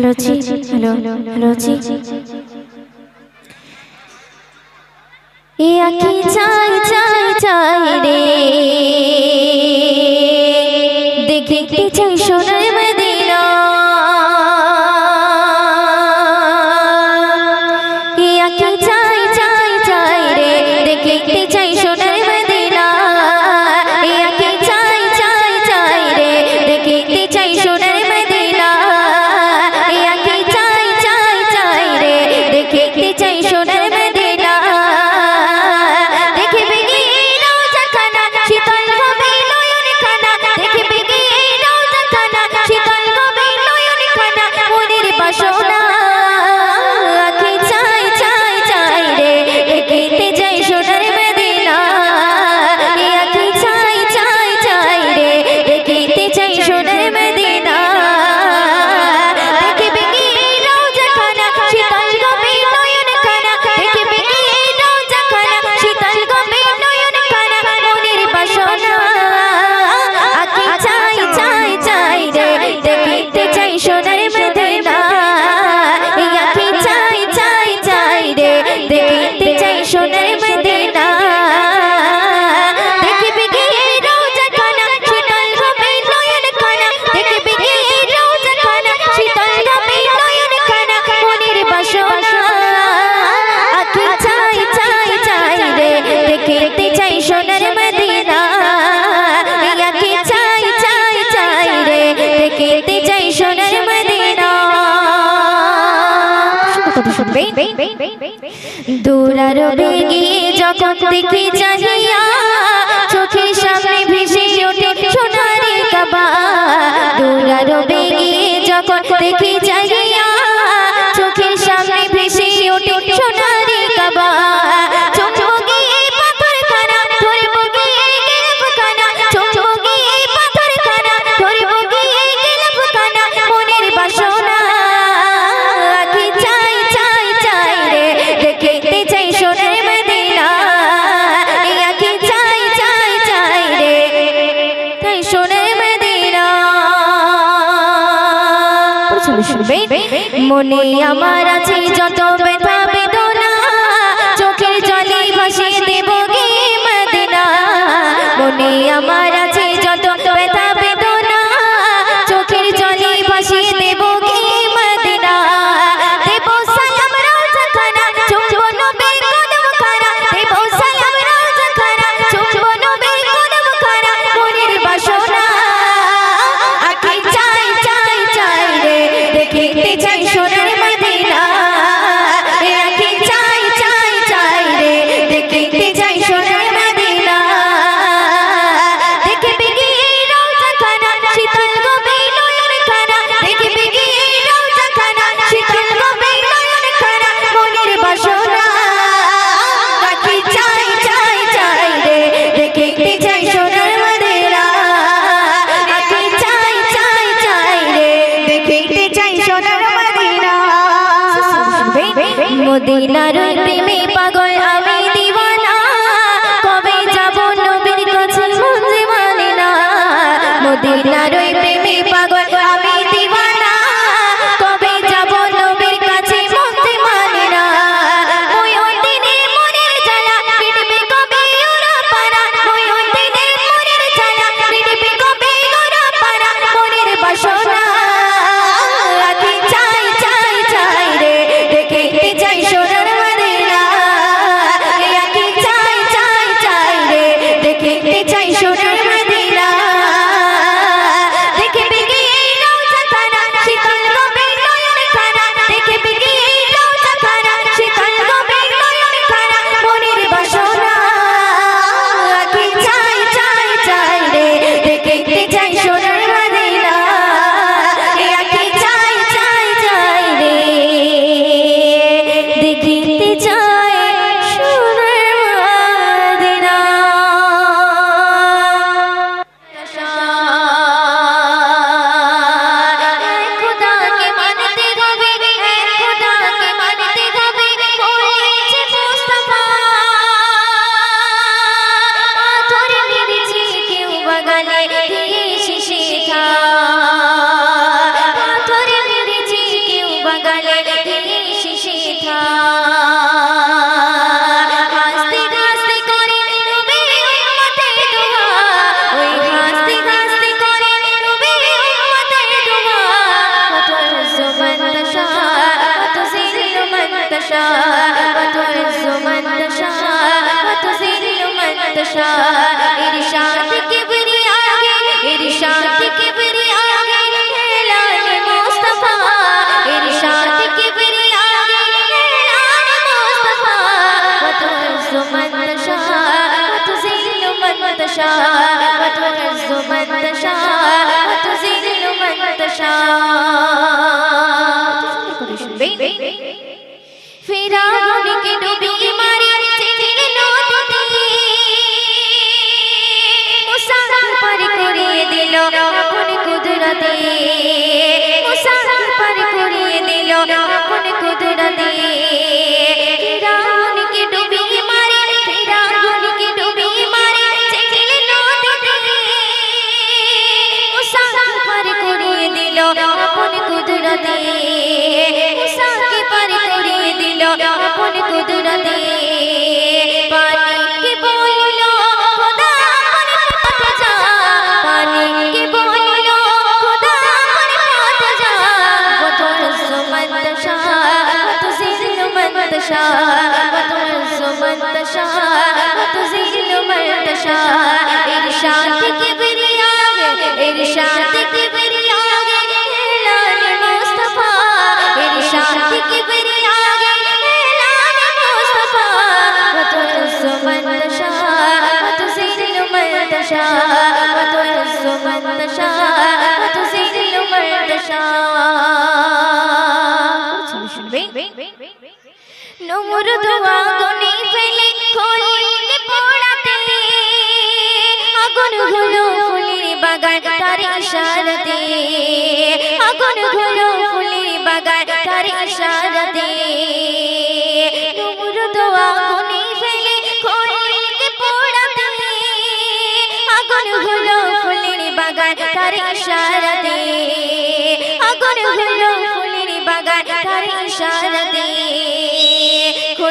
Hello ji hello hello ji এ আখি চাই চাই চাই রে। তোরা রবে গিয়ে যখন দেখি চাহিয়া চোখের সামনে ভেসে ওঠে সোনারে কাবা। তোরা রবে গিয়ে যখন দেখি শুনে শুনবে মনে আমার আছে যত ব্যথা বেদনা, চোখের জলে ভাসিয়ে দেব গে মদিনা। মনে আমার মদিনার তোমাকে ডুবিয়ে মারি চিঠির নদীতে। মুসাফির পার করিয়ে দিল আপন কুদরতে। মুসাফির পার করিয়ে দিল আপন কুদরতে। করিয়ে দিল আপন কুদরতে। নমরুদ আগুনে ফেলে খলিল পোড়াতে। আগুন হলো ফুলের বাগান, তার ইশারাতে আগুন হলো ফুলের বাগান, তার ইশারাতে নমরুদ আগুনে ফেলে খলিলকে পোড়াতে। আগুন হলো ফুলের বাগান, তার ইশারাতে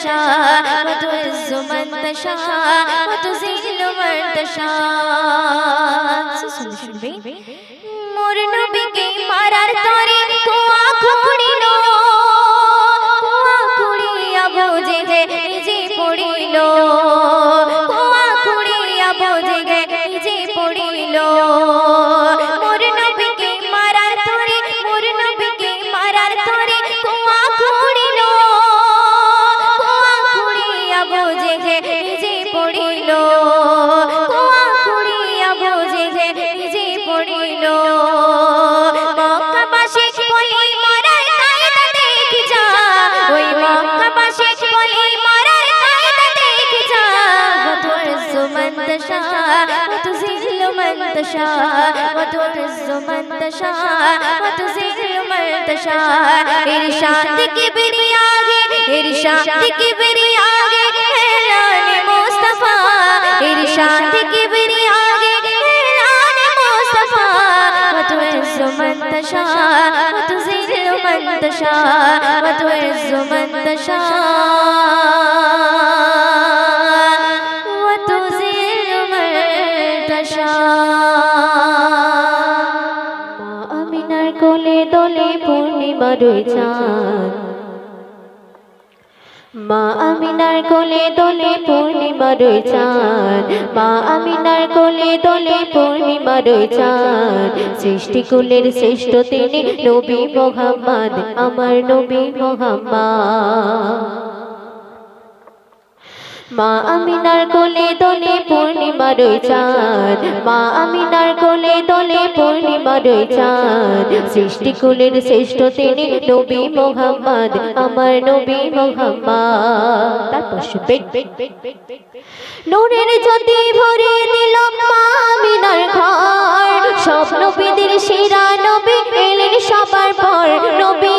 تشاء وتعز من تشاء وتذل من تشاء শুনবে মোর নবীকে মারার তরে কুয়া খুঁড়িল تشاء وتعز من تشاء وتذل من تشاء ارشاد کبریا ہے ارشاد کبریا ہے اعلان مصطفی ارشاد کبریا ہے اعلان مصطفی وتعز من تشاء وتذل من تشاء وتعز من تشاء পূর্ণিমা রই চাঁদ মা আমিনার কোলে দোলে পূর্ণিমা রই চাঁদ মা আমিনার কোলে দোলে পূর্ণিমা রই চাঁদ সৃষ্টি কুলের শ্রেষ্ঠ তিনি নবী মোহাম্মদ, আমার নবী মোহাম্মদ। মা আমিনার কোলে দোলে পূর্ণিমা রই চাঁদ। মা আমিনার কোলে দোলে পূর্ণিমা রই চাঁদ। সৃষ্টি কুলের শ্রেষ্ঠ তিনি নবী মোহাম্মদ, আমার নবী মোহাম্মদ। নূরের জ্যোতি ভরিয়ে দিল মা আমিনার ঘর। সব নবীদের সেরা নবী এলেন সবার পর। নবী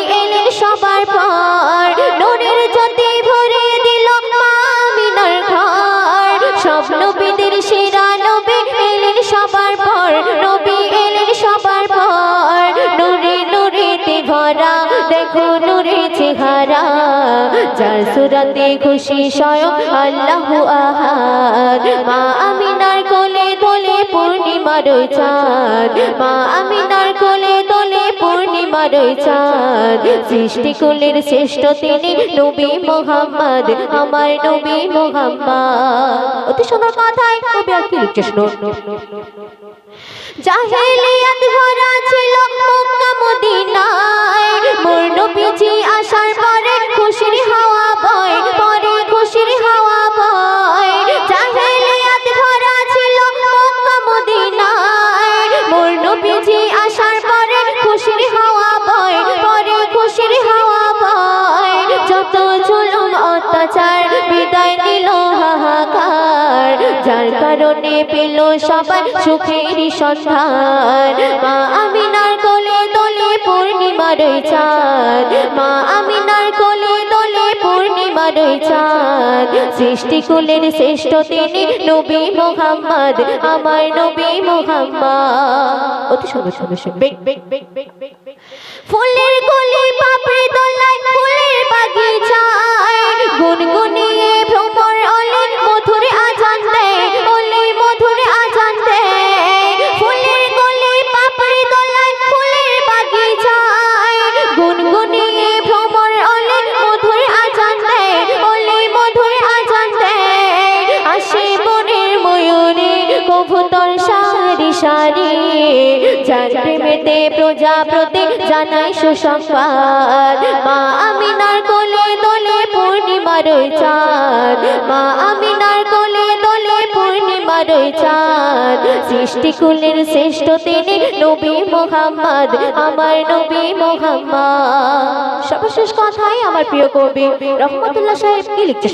সব নবীদের সেরা নবী এলেন সবার পর, নবী এলেন সবার পর। নূরে নূরেতে ভরা দেখো নূরে চেহারা, যার সুরাতে খুশি স্বয়ং আল্লাহ আহাদ। মা আমিনার কোলে দোলে পূর্ণিমা রই চাঁদ, মা আমিনার কোলে পূর্ণিমা রই চাঁদ। সৃষ্টি কুলের শ্রেষ্ঠ তিনি নবী মোহাম্মদ, আমার নবী মোহাম্মদ। অতি সুন্দর কথায় কবি আর কি লিখছে জাহেলিয়াত ভরা ছিল মক্কা মদিনায়। মোর নবীজি আসার পরে খুশির হাওয়া বয়, পরে খুশির হাওয়া বয়। জাহেলিয়াত ভরা ছিল মক্কা মদিনায়। মোর নবীজি আসার কারণে পেল সবাই সুখের সন্ধান। মা আমিনার কোলে দোলে পূর্ণিমার চাঁদ। মা আমিনার কোলে দোলে পূর্ণিমার চাঁদ। সৃষ্টি কুলের শ্রেষ্ঠ তিনি নবী মোহাম্মদ, আমার নবী মোহাম্মদ। অতি সুন্দর সুন্দর ফুলের গলি পাপড়ি দোলায় ফুলের বাগিচায়। গুনগুনিয়ে প্রেমেতে প্রজাপতি জানাই সুসংবাদ। মা আমিনার কোলে দোলে পূর্ণিমার চাঁদ। মা আমিনার পূর্ণিমার ওই চাঁদ। সৃষ্টি কুলের শ্রেষ্ঠ তিনি নবী মোহাম্মদ, আমার নবী মোহাম্মদ। সর্বশেষ কথাই আমার প্রিয় কবি রহমতুল্লাহ সাহেব কি লিখছে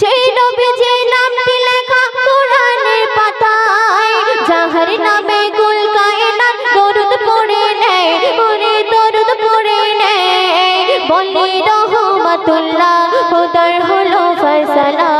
যে নবী যে নামটি লেখা পাতায়, যাহার নামে গুল দরুদ পড়ে নেয় ওরে দরুদ পড়ে নেয়। বলে রহমাতুল্লাহ, খোদার হলো ফয়সালা।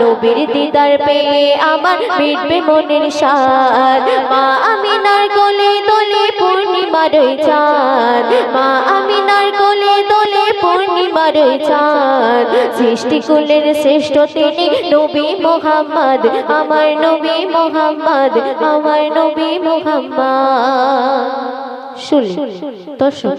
নবীর দিদার পেয়ে আমার মিটবে মনের সাদ মা আমিনার কোলে দোলে পূর্ণিমার চাঁদ। মা আমিনার কোলে দোলে পূর্ণিমার চাঁদ। সৃষ্টি কুলের শ্রেষ্ঠ তিনি নবী মোহাম্মদ। আমার নবী মোহাম্মদ, আমার নবী মোহাম্মদ। শুনলি দর্শক।